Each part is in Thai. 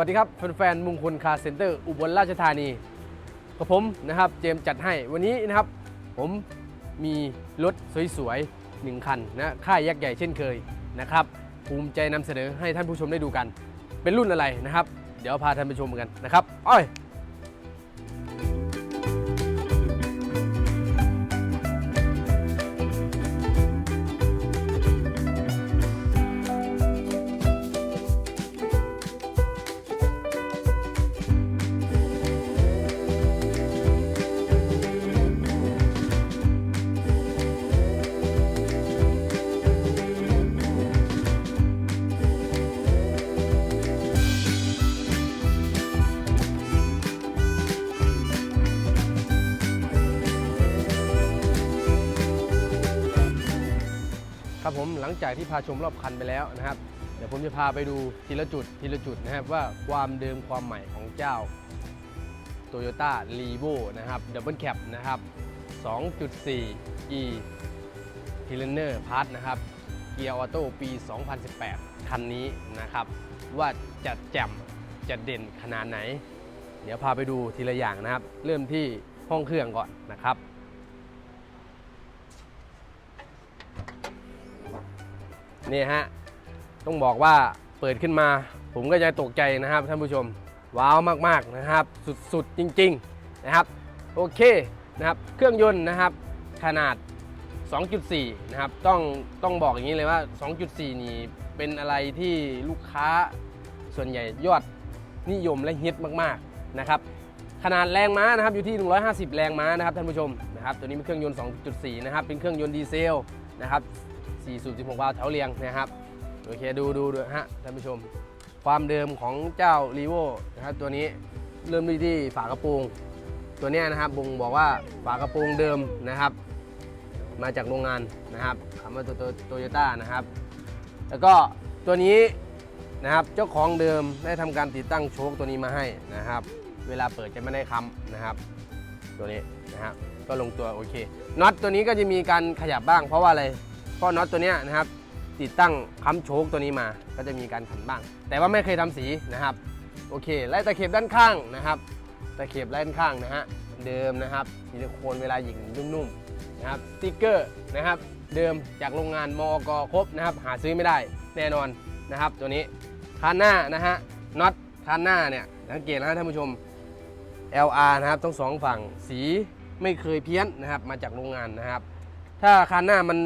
วัสดีครับแฟนๆมงคลคาร์เซ็นเตอร์อุบลราชธานีกับผมนะครับเจมจัดให้วันนี้นะครับ ผมมีรถสวยๆหนึ่งคันนะค่ายยักษ์ใหญ่เช่นเคยนะครับภูมิใจนำเสนอให้ท่านผู้ชมได้ดูกัน เป็นรุ่นอะไรนะครับ เดี๋ยวพาท่านไปชมกันนะครับอ้อย ลังจากที่พาชมรอบคันไปแล้วนะครับ เดี๋ยวผมจะพาไปดูทีละจุดทีละจุดนะครับว่าความเดิมความใหม่ของเจ้า Toyota r e v o นะครับ Double Cab นะครับ 2.4 e p i l a n e r Part นะครับเกียร์ออโต้ปี 2018 คันนี้นะครับ ว่าจะแจ่มจะเด่นขนาดไหน เดี๋ยวพาไปดูทีละอย่างนะครับ เริ่มที่ห้องเครื่องก่อนนะครับ นี่ฮะ ต้องบอกว่าเปิดขึ้นมา ผมก็จะตกใจนะครับท่านผู้ชม ว้าวมากๆนะครับ สุดๆจริง ๆนะครับ โอเคนะครับ เครื่องยนต์นะครับ ขนาด 2.4 นะครับ ต้องต้องบอกอย่างนี้เลยว่า 2.4 นี่เป็นอะไรที่ลูกค้าส่วนใหญ่ยอดนิยมและฮิตมากๆนะครับขนาดแรงม้านะครับอยู่ที่ 150 แรงม้านะครับท่านผู้ชมนะครับตัวนี้เป็นเครื่องยนต์ 2.4 นะครับเป็นเครื่องยนต์ดีเซลนะครับ 4สูบ16วาล์วแถวเรียงนะครับโอเคดูดูดูฮะท่านผู้ชม ความเดิมของเจ้า r ีโวนะครับตัวนี้เริ่มด้วยที่ฝากระโปรงตัวนี้นะครับบ่งบอกว่าฝากระโปรงเดิมนะครับ มาจากโรงงานนะครับคำว่าโตโตโยต้านะครับ แล้วก็ตัวนี้นะครับเจ้าของเดิมได้ทำการติดตั้งโชคตัวนี้มาให้นะครับ เวลาเปิดจะไม่ได้ค้ำนะครับ ตัวนี้นะครับก็ลงตัวโอเคน็อตตัวนี้ก็จะมีการขยับบ้างเพราะว่าอะไร เพราะน็อตตัวนี้นะครับติดตั้งค้ำโชคตัวนี้มา ก็จะมีการขันบ้าง แต่ว่าไม่เคยทำสีนะครับ โอเคไล่ตะเข็บด้านข้างนะครับตะเข็บด้านข้างนะฮะเดิมนะครับซิลิโคนเวลาหยิงนุ่มๆนะครับสติ๊กเกอร์นะครับเดิมจากโรงงานมอกครบนะครับ หาซื้อไม่ได้แน่นอนนะครับ ตัวนี้คานหน้านะฮะน็อตคานหน้าเนี่ยสังเกตนะท่านผู้ชม LR นะครับทั้งสองฝั่งสีไม่เคยเพี้ยนนะครับมาจากโรงงานนะครับ ถ้าคันหน้ามัน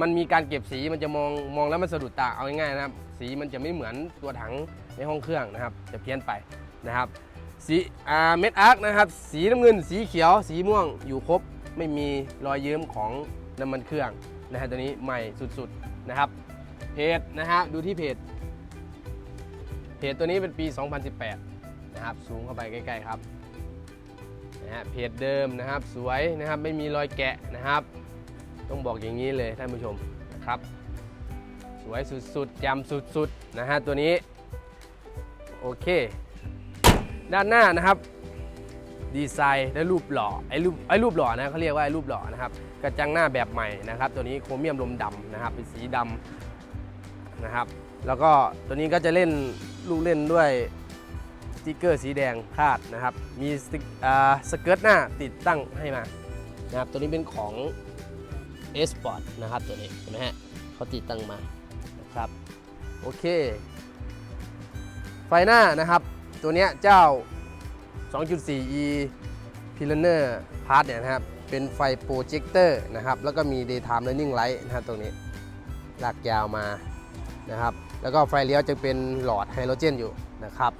มันมีการเก็บสีมันจะมองมองแล้วมันสะดุดตาเอาง่ายๆนะครับ สีมันจะไม่เหมือนตัวถังในห้องเครื่องนะครับ จะเพี้ยนไปนะครับสีเม็ดอาร์คนะครับ สีน้ำเงิน สีเขียว สีม่วงอยู่ครบ ไม่มีรอยเยิ้มของน้ำมันเครื่องนะฮะตัวนี้ใหม่สุดๆนะครับ เพจนะฮะดูที่เพจ เพจตัวนี้เป็นปี 2018 นะครับ สูงเข้าไปใกล้ๆครับนะฮะเพจเดิมนะครับ สวยนะครับ ไม่มีรอยแกะนะครับ ต้องบอกอย่างนี้เลยท่านผู้ชมนะครับ สวยสุดๆจำสุดๆนะฮะตัวนี้ โอเค ด้านหน้านะครับ ดีไซน์และรูปหล่อไอ้รูปไอ้รูปหล่อนะเขาเรียกว่าไอ้รูปหล่อนะครับกระจังหน้าแบบใหม่นะครับ ตัวนี้โครเมียมลมดำนะครับเป็นสีดำนะครับ แล้วก็ตัวนี้ก็จะเล่นลูกเล่นด้วยสติ๊กเกอร์สีแดงคาดนะครับ มีสติ๊กอ่าสเกิร์ตหน้าติดตั้งให้มานะครับตัวนี้เป็นของ เอสปอร์ตนะครับตัวนี้เห็นไหมฮะเขาติดตั้งมานะครับโอเค ไฟหน้านะครับ ตัวเนี้ยเจ้า 2.4e p i l a n e r Part เนี่ยนะครับ เป็นไฟโปรเจคเตอร์นะครับ แล้วก็มี daytime running light นะครับตรงนี้ลากยาวมานะครับ แล้วก็ไฟเลี้ยวจะเป็นหลอดไฮโดรเจนอยู่นะครับ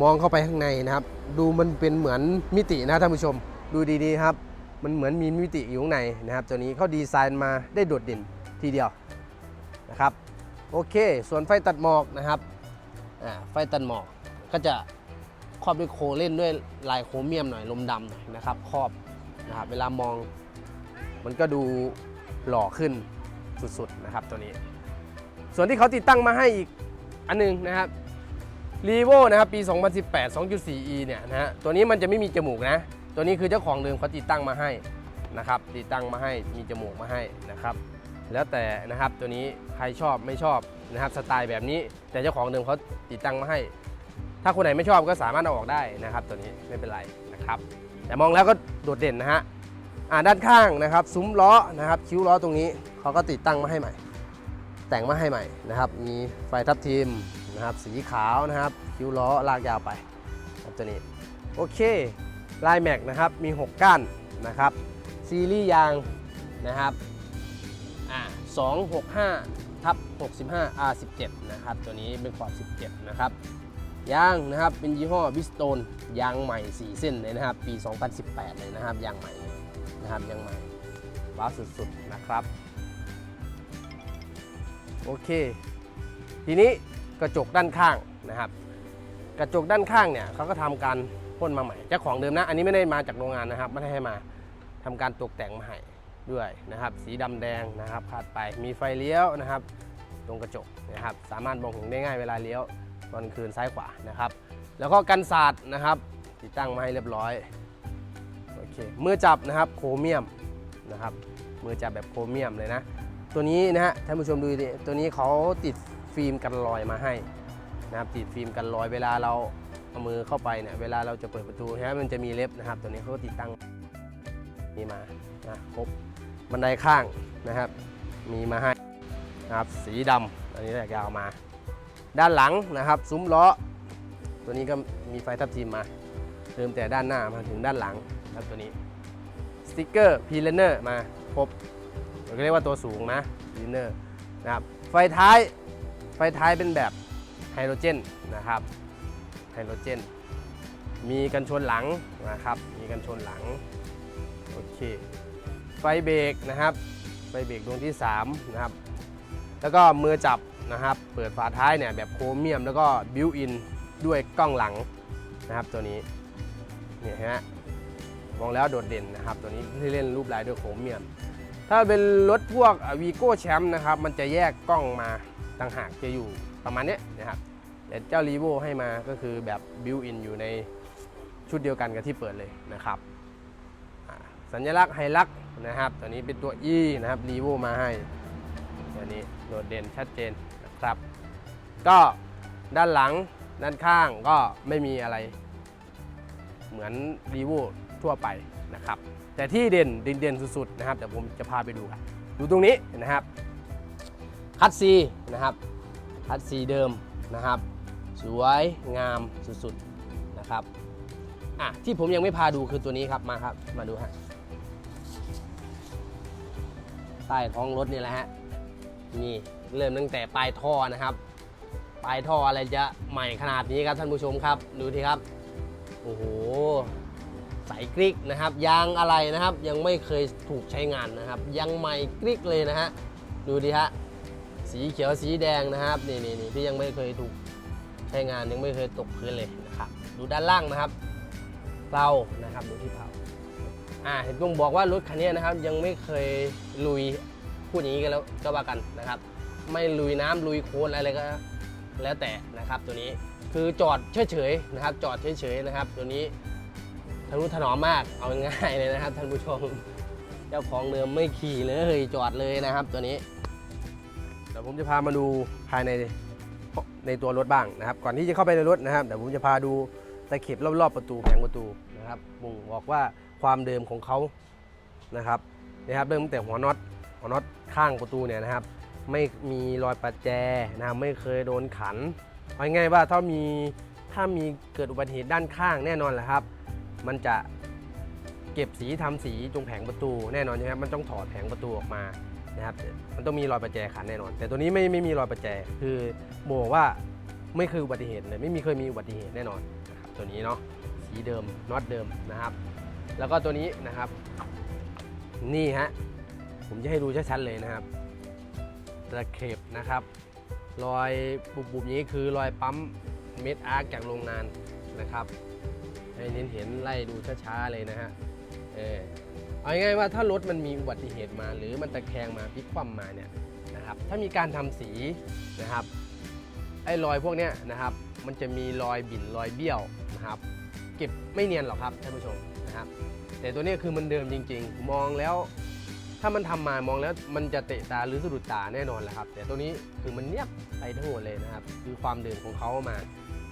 มองเข้าไปข้างในนะครับ ดูมันเป็นเหมือนมิตินะท่านผู้ชม ดูดีๆครับ มันเหมือนมีมิติอยู่ข้างในนะครับ ตัวนี้เขาดีไซน์มาได้โดดเด่นทีเดียวนะครับโอเค ส่วนไฟตัดหมอกนะครับไฟตัดหมอกก็จะครอบด้วยโคเล่นด้วยลายโครเมียมหน่อยลมดำหน่อยนะครับครอบนะครับเวลามองมันก็ดูหล่อขึ้นสุดๆนะครับตัวนี้ ส่วนที่เขาติดตั้งมาให้อีกอันหนึงนะครับรีโวนะครับปี 2018 2.4e เนี่ยนะฮะตัวนี้มันจะไม่มีจมูกนะ ตัวนี้คือเจ้าของเดิมเขาติดตั้งมาให้นะครับ ติดตั้งมาให้มีจมูกมาให้นะครับ แล้วแต่นะครับตัวนี้ใครชอบไม่ชอบนะครับสไตล์แบบนี้ แต่เจ้าของเดิมเขาติดตั้งมาให้ ถ้าคนไหนไม่ชอบก็สามารถเอาออกได้นะครับ ตัวนี้ไม่เป็นไรนะครับ แต่มองแล้วก็โดดเด่นนะฮะอ่าด้านข้างนะครับซุ้มล้อนะครับ คิ้วล้อตรงนี้เขาก็ติดตั้งมาให้ใหม่ แต่งมาให้ใหม่นะครับ มีไฟทับทิมนะครับ สีขาวนะครับ คิ้วล้อลากยาวไปครับตัวนี้โอเค ลายแม็กนะครับมี 6 ก้านนะครับซีรีส์ยางนะครับอ่า265ทับ65 R17 นะครับตัวนี้เป็นขอบ17 นะครับยางนะครับเป็นยี่ห้อบิสโตนยางใหม่ 4 เส้นเลยนะครับ ปี 2018 เลยนะครับยางใหม่นะครับยางใหม่ว้าวสุดๆนะครับโอเค ทีนี้กระจกด้านข้างนะครับ กระจกด้านข้างเนี่ยเขาก็ทำการ พ่นมาใหม่เจ้าของเดิมนะ อันนี้ไม่ได้มาจากโรงงานนะครับ ไม่ได้ให้มาทำการตกแต่งมาให้ด้วยนะครับ สีดำแดงนะครับคาดไปมีไฟเลี้ยวนะครับ ตรงกระจกนะครับ สามารถมองเห็นได้ง่ายเวลาเลี้ยวตอนคืนซ้ายขวานะครับ แล้วก็กันศาสตร์นะครับ ติดตั้งมาให้เรียบร้อยโอเคมือจับนะครับโครเมียมนะครับมือจับแบบโครเมียมเลยนะ ตัวนี้นะฮะท่านผู้ชมดูดิตัวนี้เขาติดฟิล์มกันรอยมาให้นะครับติดฟิล์มกันรอยเวลาเรา เอามือเข้าไปเนี่ยเวลาเราจะเปิดประตูนะมันจะมีเล็บนะครับ ตัวนี้เขาก็ติดตั้งนี่มานะครบบันไดข้างนะครับ มีมาให้นะครับสีดำอันนี้แหละยาวมา ด้านหลังนะครับ ซุ้มล้อ ตัวนี้ก็มีไฟทับทิมมาเริ่มแต่ด้านหน้ามาถึงด้านหลังครับตัวนี้สติกเกอร์พีเลนเนอร์มาครบเราก็เรียกว่าตัวสูงนะดินเนอร์นะครับไฟท้ายไฟท้ายเป็นแบบไฮโดรเจนนะครับ ไฮโดรเจน มีกันชนหลังนะครับ มีกันชนหลัง โอเค ไฟเบรกนะครับ ไฟเบรกดวงที่3นะครับ แล้วก็มือจับนะครับ เปิดฝาท้ายเนี่ยแบบโครเมียมแล้วก็บิวอินด้วยกล้องหลังนะครับตัวนี้ เนี่ยฮะ มองแล้วโดดเด่นนะครับ ตัวนี้ที่เล่นรูปลายด้วยโครเมียม ถ้าเป็นรถพวกวีโก้แชมป์นะครับ มันจะแยกกล้องมาต่างหากจะอยู่ประมาณนี้นะครับ แต่เจ้ารีโวให้มาก็คือแบบบิวอินอยู่ในชุดเดียวกันกับที่เปิดเลยนะครับ สัญลักษณ์ไฮลักนะครับ ตัวนี้เป็นตัว E นะครับรีโวมาให้ ตัวนี้โดดเด่นชัดเจนนะครับ ก็ด้านหลังด้านข้างก็ไม่มีอะไร เหมือนรีโวทั่วไปนะครับ แต่ที่เด่นเด่นเด่นสุดๆนะครับเดี๋ยวผมจะพาไปดูกันดูตรงนี้นะครับคัดซีนะครับคัดซีเดิมนะครับ สวยงามสุดๆนะครับอะที่ผมยังไม่พาดูคือตัวนี้ครับมาครับมาดูฮะใต้ท้องรถนี่แหละฮะนี่เริ่มตั้งแต่ปลายท่อนะครับ ปลายท่ออะไรจะใหม่ขนาดนี้ครับท่านผู้ชมครับ ดูทีครับโอ้โหใสกริกนะครับยางอะไรนะครับ ยังไม่เคยถูกใช้งานนะครับ ยังใหม่กริกเลยนะฮะดูดิฮะสีเขียวสีแดงนะครับนี่นี่นี่ที่ยังไม่เคยถูก ใช้งานยังไม่เคยตกพื้นเลยนะครับ ดูด้านล่างนะครับเผานะครับดูที่เผาอ่าเห็นต้องบอกว่ารถคันนี้นะครับ ยังไม่เคยลุยพูดอย่างนี้กันแล้วก็ว่ากันนะครับ ไม่ลุยน้ำลุยโคลนอะไรก็ แล้วแต่นะครับ ตัวนี้คือจอดเฉยๆนะครับ จอดเฉยๆนะครับ ตัวนี้ทะนุถนอมมากเอาง่ายเลยนะครับ ท่านผู้ชมเจ้าของเดิมไม่ขี่เลยจอดเลยนะครับ ตัวนี้เดี๋ยวผมจะพามาดูภายใน ในตัวรถบ้างนะครับ ก่อนที่จะเข้าไปในรถนะครับเดี๋ยวผมจะพาดูตะเข็บรอบๆประตูแผงประตูนะครับบ่งบอกว่าความเดิมของเขานะครับนะครับเริ่มตั้งแต่หัวน็อตหัวน็อตข้างประตูเนี่ยนะครับ ไม่มีรอยประแจนะครับไม่เคยโดนขันเอาง่ายๆว่าถ้ามีถ้ามีเกิดอุบัติเหตุด้านข้างแน่นอนแหละครับ มันจะเก็บสีทำสีตรงแผงประตูแน่นอนใช่ไหมครับมันต้องถอดแผงประตูออกมานะครับ มันต้องมีรอยประแจขันแน่นอน แต่ตัวนี้ไม่ไม่มีรอยประแจคือ บอกว่าไม่เคยอุบัติเหตุเลยไม่มีเคยมีอุบัติเหตุแน่นอนนะครับตัวนี้เนาะสีเดิมน็อตเดิมนะครับ แล้วก็ตัวนี้นะครับ นี่ฮะผมจะให้ดูชัดๆเลยนะครับตะเข็บนะครับรอยบุบๆนี้คือรอยปั๊มเม็ดอาร์คจากโรงงานนะครับให้เน้นเห็นไล่ดูช้าๆเลยนะฮะเออเอาง่ายๆว่าถ้ารถมันมีอุบัติเหตุมา หรือมันตะแคงมาพลิกคว่ำมาเนี่ยนะครับถ้ามีการทำสีนะครับ ไอ้รอยพวกเนี้ยนะครับ มันจะมีรอยบิ่นรอยเบี้ยวนะครับ เก็บไม่เนียนหรอกครับท่านผู้ชมนะครับ แต่ตัวนี้คือมันเดิมจริง ๆ มองแล้ว ถ้ามันทำมามองแล้วมันจะเตะตาหรือสะดุดตาแน่นอนแหละครับ แต่ตัวนี้คือมันเนียบไปทั้งหมดเลยนะครับ คือความเดิมของเขามา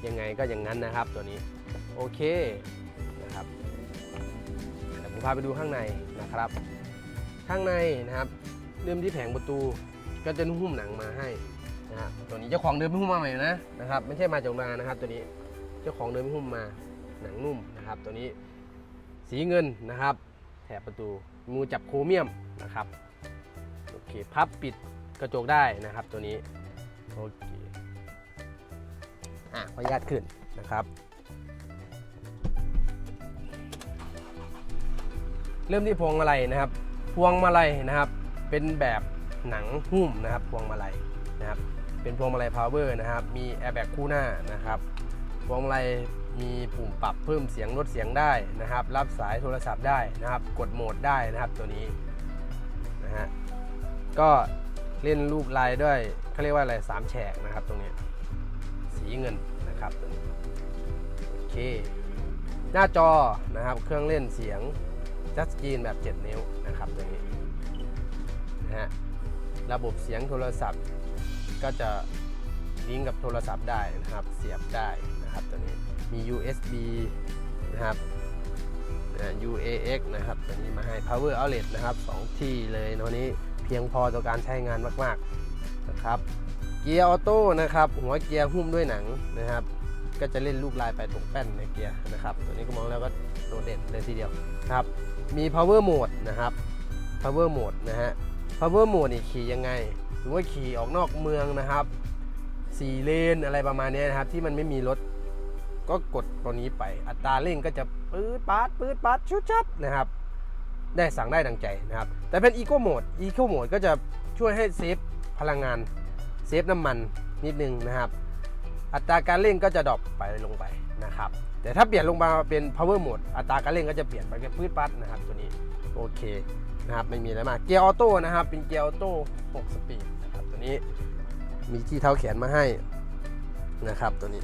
ยังไงก็อย่างนั้นนะครับ ตัวนี้โอเคนะครับเดี๋ยวผมพาไปดูข้างในนะครับ ข้างในนะครับ เริ่มที่แผงประตูก็จะหุ้มหนังมาให้ นะฮะตัวนี้เจ้าของเดิมไม่หุ้มมาใหม่นะนะครับไม่ใช่มาจากโรงงานนะครับ ตัวนี้เจ้าของเดิมไม่หุ้มมาหนังนุ่มนะครับ ตัวนี้สีเงินนะครับ แถบประตูงูจับโครเมียมนะครับโอเคพับปิดกระจกได้นะครับ ตัวนี้โอเคอะขออนุญาตขึ้นนะครับ เริ่มที่พวงมาลัยนะครับ พวงมาลัยนะครับเป็นแบบหนังหุ้มนะครับ พวงมาลัยนะครับ เป็นพวงมาลัยพาวเวอร์นะครับ มีแอร์แบ็กคู่หน้านะครับ พวงมาลัยมีปุ่มปรับเพิ่มเสียงลดเสียงได้นะครับ รับสายโทรศัพท์ได้นะครับ กดโหมดได้นะครับตัวนี้นะฮะ ก็เล่นรูปลายด้วยเขาเรียกว่าอะไรสามแฉกนะครับตรงนี้สีเงินนะครับโอเค หน้าจอนะครับเครื่องเล่นเสียงทัสกรีนแบบ 7 นิ้วนะครับตัวนี้นะฮะระบบเสียงโทรศัพท์ ก็จะลิงก์กับโทรศัพท์ได้นะครับ เสียบได้นะครับตัวนี้มี USB นะครับ UAX นะครับตัวนี้มาให้ Power Outlet นะครับ 2 ที่เลยตัวนี้เพียงพอต่อการใช้งานมากๆนะครับ เกียร์ออโต้นะครับ หัวเกียร์หุ้มด้วยหนังนะครับ ก็จะเล่นลูกลายไปตรงแป้นในเกียร์นะครับ ตัวนี้ก็มองแล้วก็โดดเด่นเลยทีเดียวครับ มี power mode นะครับ power mode นะฮะ power mode นี่ขี่ยังไง หรือว่าขี่ออกนอกเมืองนะครับ4เลนอะไรประมาณนี้นะครับ ที่มันไม่มีรถก็กดตัวนี้ไป อัตราเร่งก็จะปื๊ดปาดปื๊ดปาดชุดชัดนะครับ ได้สั่งได้ดังใจนะครับ แต่เป็น eco mode eco mode ก็จะช่วยให้เซฟพลังงานเซฟน้ำมันนิดนึงนะครับ อัตราการเร่งก็จะดรอปไปลงไปนะครับ แต่ถ้าเปลี่ยนลงมาเป็น power mode อัตราการเร่งก็จะเปลี่ยนไปเป็นพืดปัดนะครับตัวนี้โอเคนะครับไม่มีอะไรมากเกียร์ออโต้นะครับเป็นเกียร์ออโต้6สปีดนะครับตัวนี้มีที่เท้าแขนมาให้นะครับตัวนี้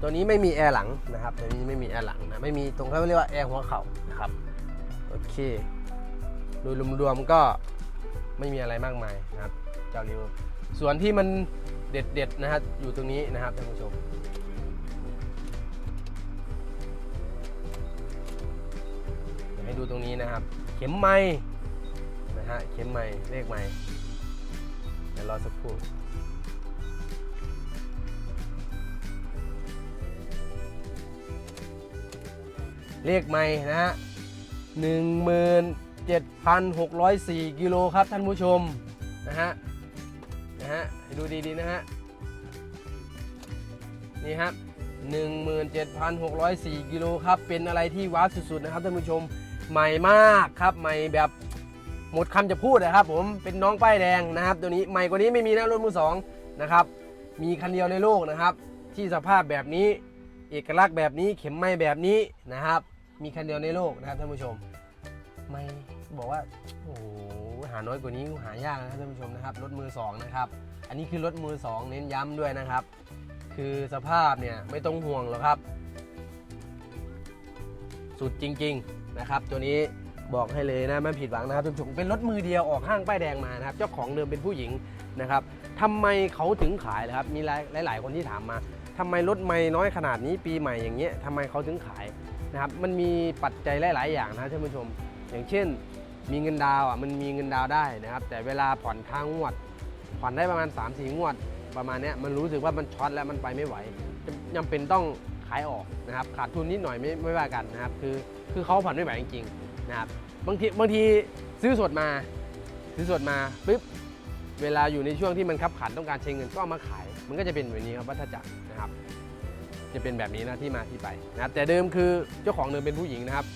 ตัวนี้ไม่มีแอร์หลังนะครับตัวนี้ไม่มีแอร์หลังนะไม่มีตรงเขาเรียกว่าแอร์หัวเข่านะครับโอเคโดยรวมๆก็ไม่มีอะไรมากมายนะครับเจ้าริวส่วนที่มันเด็ดๆนะครับอยู่ตรงนี้นะครับท่านผู้ชม ดูตรงนี้นะครับ เข็มไม้นะฮะเข็มไม้เลขไม้เดี๋ยวรอสักครู่เลขไม้นะฮะหนึ่งหมื่นเจ็ดพันหกร้อยสี่กิโลครับท่านผู้ชมนะฮะนะฮะให้ดูดีๆนะฮะนี่ครับ17,604กิโลครับ เป็นอะไรที่ว้าวสุดๆนะครับท่านผู้ชม ใหม่มากครับใหม่แบบหมดคำจะพูดนะครับ ผมเป็นน้องป้ายแดงนะครับ ตัวนี้ใหม่กว่านี้ไม่มีนะรถมือสองนะครับ มีคันเดียวในโลกนะครับ ที่สภาพแบบนี้ เอกลักษณ์แบบนี้เข็มไม้แบบนี้นะครับ มีคันเดียวในโลกนะครับท่านผู้ชม ไม่บอกว่าโอ้โหหาน้อยกว่านี้หายากนะครับท่านผู้ชมนะครับรถมือสองนะครับอันนี้คือรถมือสองเน้นย้ำด้วยนะครับ คือสภาพเนี่ยไม่ต้องห่วงหรอกครับ สุดจริง ๆ นะครับตัวนี้บอกให้เลยนะไม่ผิดหวังนะครับท่านผู้ชมเป็นรถมือเดียวออกห้างป้ายแดงมานะครับเจ้าของเดิมเป็นผู้หญิงนะครับทำไมเขาถึงขายล่ะครับมีหลายหลายๆคนที่ถามมาทำไมรถไม่น้อยขนาดนี้ปีใหม่อย่างเงี้ยทำไมเขาถึงขายนะครับมันมีปัจจัยหลาย ๆ อย่างนะท่านผู้ชม อย่างเช่น มีเงินดาวอะมันมีเงินดาวได้นะครับ แต่เวลาผ่อนค้างงวด ผ่อนได้ประมาณ 3-4 งวดประมาณเนี้ยมันรู้สึกว่ามันช็อตแล้วมันไปไม่ไหวจำเป็นต้อง ขายออกนะครับขาดทุนนิดหน่อยไม่ไม่ว่ากันนะครับคือคือเขาผ่อนไม่ไหวจริงๆนะครับบางทีบางทีซื้อสดมา ซื้อสดมาปุ๊บเวลาอยู่ในช่วงที่มันขับขันต้องการใช้เงินก็เอามาขาย มันก็จะเป็นแบบนี้ครับวัฏจักรนะครับ จะเป็นแบบนี้นะที่มาที่ไปนะครับแต่เดิมคือเจ้าของเดิมเป็นผู้หญิงนะครับ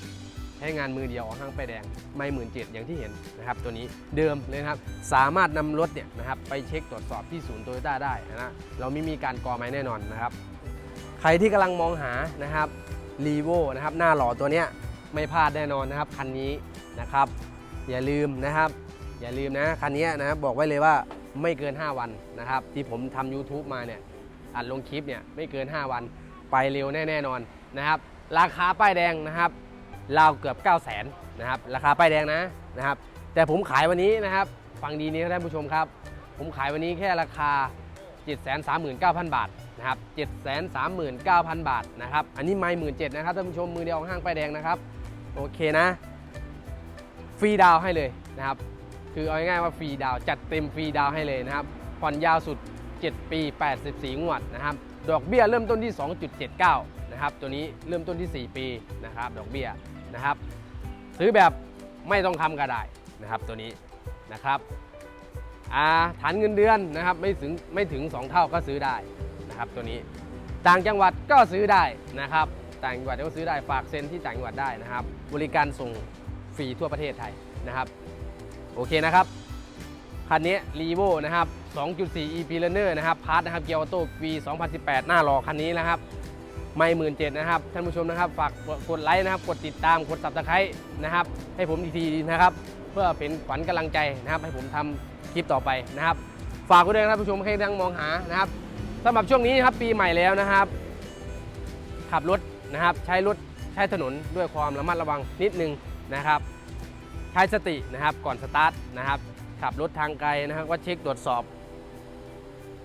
ใช้งานมือเดียวออกห้างไปแดงไม่หมื่นเจ็ดอย่างที่เห็นนะครับ ตัวนี้เดิมเลยนะครับ สามารถนำรถเนี่ยนะครับไปเช็คตรวจสอบที่ศูนย์โตโยต้าได้นะเราไม่มีการกอไม้แน่นอนนะครับ ใครที่กำลังมองหานะครับรีโวนะครับหน้าหล่อตัวเนี้ยไม่พลาดแน่นอนนะครับคันนี้นะครับ อย่าลืมนะครับ อย่าลืมนะคันนี้นะครับบอกไว้เลยว่าไม่เกิน 5 วันนะครับ ที่ผมทำ YouTube มาเนี่ยอัดลงคลิปเนี่ยไม่เกิน 5 วันไปเร็วแน่แน่นอนนะครับ ราคาป้ายแดงนะครับราวเกือบ 9 0 0 0 0นนะครับราคาป้ายแดงนะนะครับ แต่ผมขายวันนี้นะครับ ฟังดีนี้ท่านผู้ชมครับ ผมขายวันนี้แค่ราคา 739,000 บาท นะครับ739,000 บาทนะครับอันนี้ไม่หมื่นเนะครับท่านผู้ชมมือเดียวของห้างป้ายแดงนะครับโอเคนะฟรีดาวให้เลยนะครับคือเอาง่ายๆว่าฟรีดาวจัดเต็มฟรีดาวให้เลยนะครับผ่อนยาวสุด 7 ปี 84 งวดนะครับดอกเบี้ยเริ่มต้นที่ 2.79 นะครับตัวนี้เริ่มต้นที่ 4 ปีนะครับดอกเบี้ยนะครับซื้อแบบไม่ต้องทำก็ได้นะครับตัวนี้นะครับฐานเงินเดือนนะครับไม่ถึงไม่ถึง 2 เท่าก็ซื้อได้ นะครับตัวนี้ต่างจังหวัดก็ซื้อได้นะครับ ต่างจังหวัดก็ซื้อได้ฝากเซ็นที่ต่างจังหวัดได้นะครับ บริการส่งฟรีทั่วประเทศไทยนะครับ โอเคนะครับคันนี้ r ีโวนะครับ 2.4 EP Runner นะครับพาร์ทนะครับเกียร์ออโต้ปี2018 หน้ารอคันนี้นะครับ ไม่หมื่นเจ็ดนะครับ ท่านผู้ชมนะครับ ฝากกดไลค์นะครับ กดติดตาม กด subscribe นะครับ ให้ผมทีนะครับ เพื่อเป็นขวัญกำลังใจนะครับ ให้ผมทำคลิปต่อไปนะครับ ฝากไว้ด้วยนะครับท่านผู้ชมให้ทั้งมองหานะครับ สำหรับช่วงนี้นะครับปีใหม่แล้วนะครับ ขับรถนะครับ ใช้รถใช้ถนนด้วยความระมัดระวังนิดนึงนะครับ ใช้สตินะครับก่อนสตาร์ทนะครับ ขับรถทางไกลนะครับก็เช็คตรวจสอบ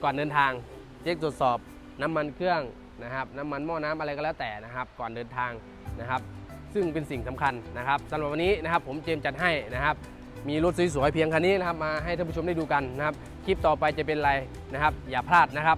ก่อนเดินทาง เช็คตรวจสอบน้ำมันเครื่องนะครับ น้ำมันหม้อน้ำอะไรก็แล้วแต่นะครับ ก่อนเดินทางนะครับ ซึ่งเป็นสิ่งสำคัญนะครับสำหรับวันนี้นะครับ ผมเจมจัดให้นะครับมีรถสวยๆเพียงคันนี้นะครับมาให้ท่านผู้ชมได้ดูกันนะครับ คลิปต่อไปจะเป็นอะไรนะครับ อย่าพลาดนะครับ